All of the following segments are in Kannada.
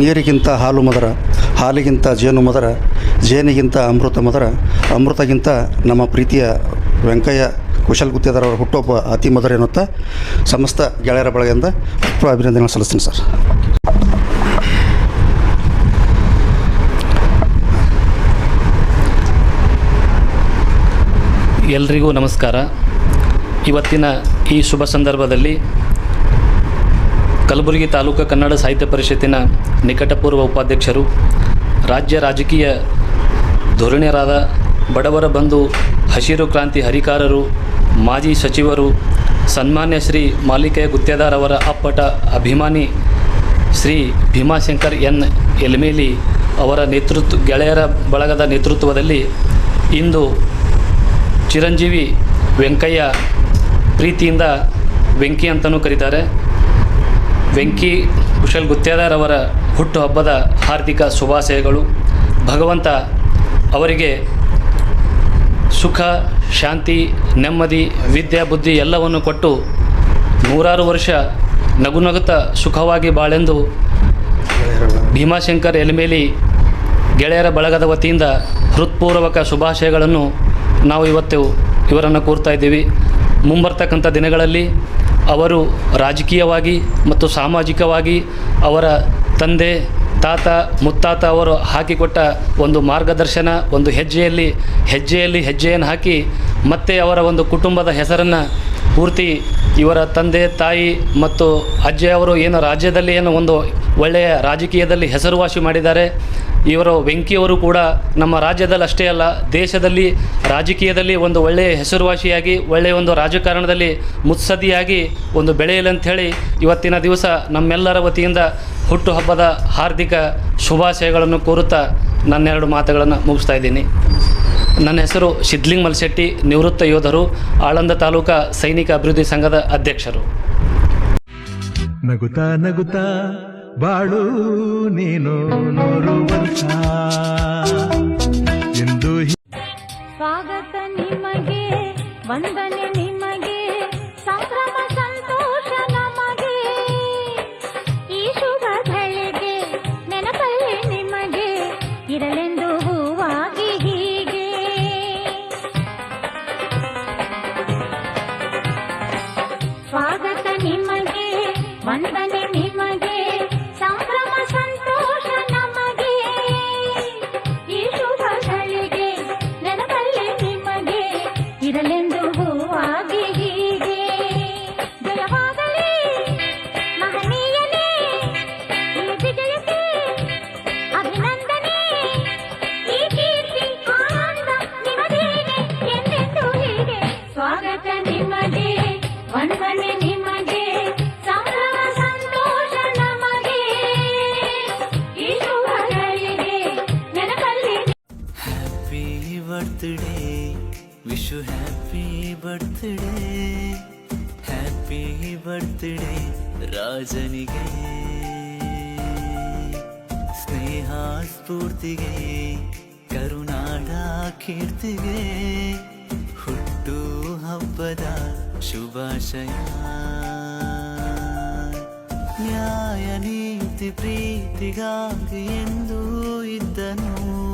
ನೀರಿಗಿಂತ ಹಾಲು ಮದರ, ಹಾಲಿಗಿಂತ ಜೇನು ಮದರ, ಜೇನಿಗಿಂತ ಅಮೃತ ಮದರ, ಅಮೃತಗಿಂತ ನಮ್ಮ ಪ್ರೀತಿಯ ವೆಂಕಯ್ಯ ಕುಶಲ್ ಗುತ್ತೇದಾರವರ ಅವರ ಹುಟ್ಟುಹಬ್ಬ ಅತಿ ಮಧುರ ಎನ್ನುತ್ತಾ ಸಮಸ್ತ ಗೆಳೆಯರ ಬಳಗೆಯಿಂದ ಹುಟ್ಟು ಅಭಿನಂದನೆ ಸಲ್ಲಿಸ್ತೀನಿ ಸರ್. ಎಲ್ರಿಗೂ ನಮಸ್ಕಾರ. ಇವತ್ತಿನ ಈ ಶುಭ ಸಂದರ್ಭದಲ್ಲಿ ಕಲಬುರಗಿ ತಾಲೂಕು ಕನ್ನಡ ಸಾಹಿತ್ಯ ಪರಿಷತ್ತಿನ ನಿಕಟಪೂರ್ವ ಉಪಾಧ್ಯಕ್ಷರು, ರಾಜ್ಯ ರಾಜಕೀಯ ಧೋರಣೆಯರಾದ ಬಡವರ ಬಂಧು, ಹಸಿರು ಕ್ರಾಂತಿ ಹರಿಕಾರರು, ಮಾಜಿ ಸಚಿವರು, ಸನ್ಮಾನ್ಯ ಶ್ರೀ ಮಾಲಿಕೆಯ ಗುತ್ತೇದಾರ್ ಅವರ ಅಪ್ಪಟ ಅಭಿಮಾನಿ ಶ್ರೀ ಭೀಮಾಶಂಕರ್ ಎನ್. ಎಲ್ಮೇಲಿ ಅವರ ನೇತೃತ್ವ, ಗೆಳೆಯರ ಬಳಗದ ನೇತೃತ್ವದಲ್ಲಿ ಇಂದು ಚಿರಂಜೀವಿ ವೆಂಕಯ್ಯ ಪ್ರೀತಿಯಿಂದ ವೆಂಕಿ ಅಂತಲೂ ಕರೀತಾರೆ. ವೆಂಕಿ ಕುಶಲ್ ಗುತ್ತೇದಾರವರ ಹುಟ್ಟುಹಬ್ಬದ ಹಾರ್ದಿಕ ಶುಭಾಶಯಗಳು. ಭಗವಂತ ಅವರಿಗೆ ಸುಖ, ಶಾಂತಿ, ನೆಮ್ಮದಿ, ವಿದ್ಯಾ, ಬುದ್ಧಿ ಎಲ್ಲವನ್ನು ಕೊಟ್ಟು ನೂರಾರು ವರ್ಷ ನಗುನಗುತ್ತ ಸುಖವಾಗಿ ಬಾಳೆಂದು ಭೀಮಾಶಂಕರ್ ಎಲ್ಮೇಲಿ ಗೆಳೆಯರ ಬಳಗದ ವತಿಯಿಂದ ಹೃತ್ಪೂರ್ವಕ ಶುಭಾಶಯಗಳನ್ನು ನಾವು ಇವತ್ತು ಇವರನ್ನು ಕೋರ್ತಾ ಇದ್ದೀವಿ. ಮುಂಬರ್ತಕ್ಕಂಥ ದಿನಗಳಲ್ಲಿ ಅವರು ರಾಜಕೀಯವಾಗಿ ಮತ್ತು ಸಾಮಾಜಿಕವಾಗಿ ಅವರ ತಂದೆ, ತಾತ, ಮುತ್ತಾತ ಅವರು ಹಾಕಿಕೊಟ್ಟ ಒಂದು ಮಾರ್ಗದರ್ಶನ, ಒಂದು ಹೆಜ್ಜೆಯಲ್ಲಿ ಹೆಜ್ಜೆಯಲ್ಲಿ ಹೆಜ್ಜೆಯನ್ನು ಹಾಕಿ ಮತ್ತೆ ಅವರ ಒಂದು ಕುಟುಂಬದ ಹೆಸರನ್ನು ಪೂರ್ತಿ ಇವರ ತಂದೆ, ತಾಯಿ ಮತ್ತು ಅಜ್ಜಿಯವರು ಏನು ರಾಜ್ಯದಲ್ಲಿ ಏನು ಒಂದು ಒಳ್ಳೆಯ ರಾಜಕೀಯದಲ್ಲಿ ಹೆಸರುವಾಸಿ ಮಾಡಿದ್ದಾರೆ. ಇವರು ವೆಂಕಿಯವರು ಕೂಡ ನಮ್ಮ ರಾಜ್ಯದಲ್ಲಿ ಅಷ್ಟೇ ಅಲ್ಲ, ದೇಶದಲ್ಲಿ, ರಾಜಕೀಯದಲ್ಲಿ ಒಂದು ಒಳ್ಳೆಯ ಹೆಸರುವಾಸಿಯಾಗಿ, ಒಳ್ಳೆಯ ಒಂದು ರಾಜಕಾರಣದಲ್ಲಿ ಮುತ್ಸದಿಯಾಗಿ ಒಂದು ಬೆಳೆಯಲಿ ಅಂಥೇಳಿ ಇವತ್ತಿನ ದಿವಸ ನಮ್ಮೆಲ್ಲರ ವತಿಯಿಂದ ಹುಟ್ಟುಹಬ್ಬದ ಹಾರ್ದಿಕ ಶುಭಾಶಯಗಳನ್ನು ಕೋರುತ್ತಾ ನನ್ನೆರಡು ಮಾತುಗಳನ್ನು ಮುಗಿಸ್ತಾ ಇದ್ದೀನಿ. ನನ್ನ ಹೆಸರು ಸಿದ್ಲಿಂಗ್ ಮಲ್ಶೆಟ್ಟಿ ನಿವೃತ್ತ ಯೋಧರು ಆಳಂದ ತಾಲೂಕಾ ಸೈನಿಕ ಅಭಿವೃದ್ಧಿ ಸಂಘದ ಅಧ್ಯಕ್ಷರು. ನಗುತಾ ನಗುತಾ ಬಾಳು ನೀನು ನೂರು ವರ್ಷ ಎಂದು ಸ್ವಾಗತ ನಿಮಗೆ ವಂದನೆ ನಿಮಗೆ ಸಂಭ್ರಮ ಸಂತೋಷ ನಮಗೆ. ಈ ಶುಭ ಗಳಿಗೆ ನೆನಪಲ್ಲಿ ನಿಮಗೆ ಇರಲೆಂದು wish you happy birthday happy birthday ರಾಜನಿಗೆ. ಸ್ನೇಹ ಸ್ಫೂರ್ತಿಗೆ, ಕರುನಾಡ ಕೀರ್ತಿಗೆ, ಹುಟ್ಟು ಹಬ್ಬದ ಶುಭಾಶಯ. ನ್ಯಾಯ ನೀತಿ ಪ್ರೀತಿಗಾಗಿ ಎಂದು ಇದ್ದನು.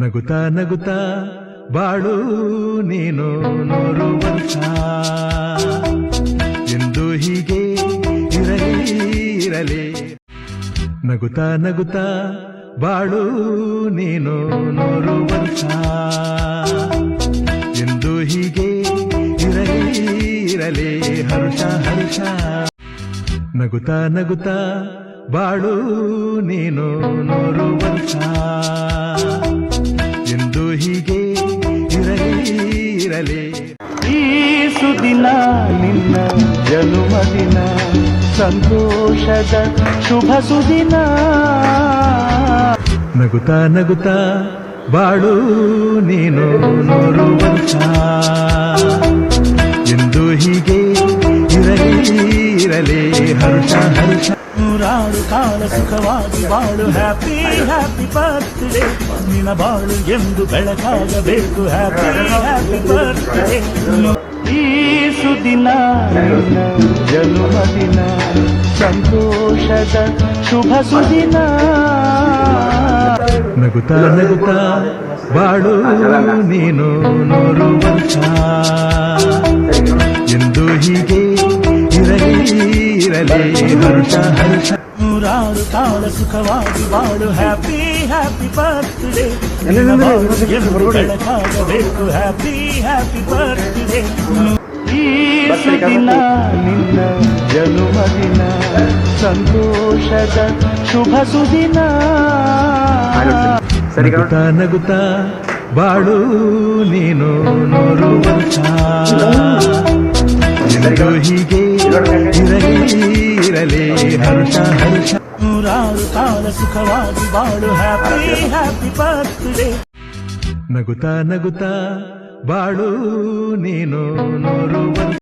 ನಗುತ್ತಾ ನಗುತ್ತಾ ಬಾಳು ನೀನು ವರ್ಷ ಎಂದು ಹೀಗೆ ಇರಲಿ ಇರಲಿ. ನಗುತ್ತಾ ನಗುತ್ತಾ ಬಾಳು ನೀನು ವರ್ಷ ಎಂದು ಹೀಗೆ ಇರಲಿ ಇರಲಿ. ಹರ್ಷ ಹರ್ಷ. ನಗುತ್ತಾ ನಗುತ್ತಾ ಬಾಳು ನೀನು ಹೀಗೆ ಇರಲಿ ಈ ಸುದಿನ ನಿನ್ನ ಜನುಮದಿನ ಸಂತೋಷದ ಶುಭ ಸುದಿನ. ನಗುತ್ತಾ ನಗುತ್ತಾ ಬಾಳು ನೀನು ನೋರುವಂತ ನೂರಾರು ಕಾಲ ಸುಖವಾಗಿ ಬಾಳು. ಹ್ಯಾಪಿ ಹ್ಯಾಪಿ ಬರ್ತ್ಡೇ ನಿನ್ನ ಬಾಳು ಎಂದು ಬೆಳಕಾಗಬೇಕು. ಹ್ಯಾಪಿ ಹ್ಯಾಪಿ ಬರ್ತ್ಡೇ ಈ ಸುದಿನ ದಿನ ಜನ್ಮದಿನ, ಸಂತೋಷದ ಶುಭ ಸುದಿನ. ನಗುತ್ತಾ ನಗುತ್ತಾ, ಬಾಳು ನೀನು ವರ್ಷ ಎಂದು ಹೀಗೆ ಇರಲಿ. ಇರಲಿ. ಹರ್ಷ ಹರ್ಷ ನೂರಾರು ಕಾಲ ಸುಖವಾಗಿ ಬಾಳು. ಹ್ಯಾಪಿ ಹ್ಯಾಪಿ ಬರ್ತ್ಡೇ ಕಾಗಬೇಕು. ಹ್ಯಾಪಿ ಹ್ಯಾಪಿ ಬರ್ತ್ಡೇ ಈ ಸುದಿನ ನಿನ್ನ ಜನ್ಮದಿನ ಸಂತೋಷದ ಶುಭ ಸುದಿನ. ನಗುತ್ತಾ ನಗುತ್ತಾ ಬಾಳು ನೀನು ನೂರು ಹೀಗೆ ಇರಲಿ ಹರ್ಷ ಹರ್ಷ. ನೂರಾರು ಕಾಲ ಸುಖವಾಗಿ ಬಾಳು ಹ್ಯಾಪಿ ಹ್ಯಾಪಿ ಬರ್ತ್ಡೇ ನಗುತ್ತಾ ನಗುತ್ತಾ ಬಾಳು ನೀನು ವರ್ಷ.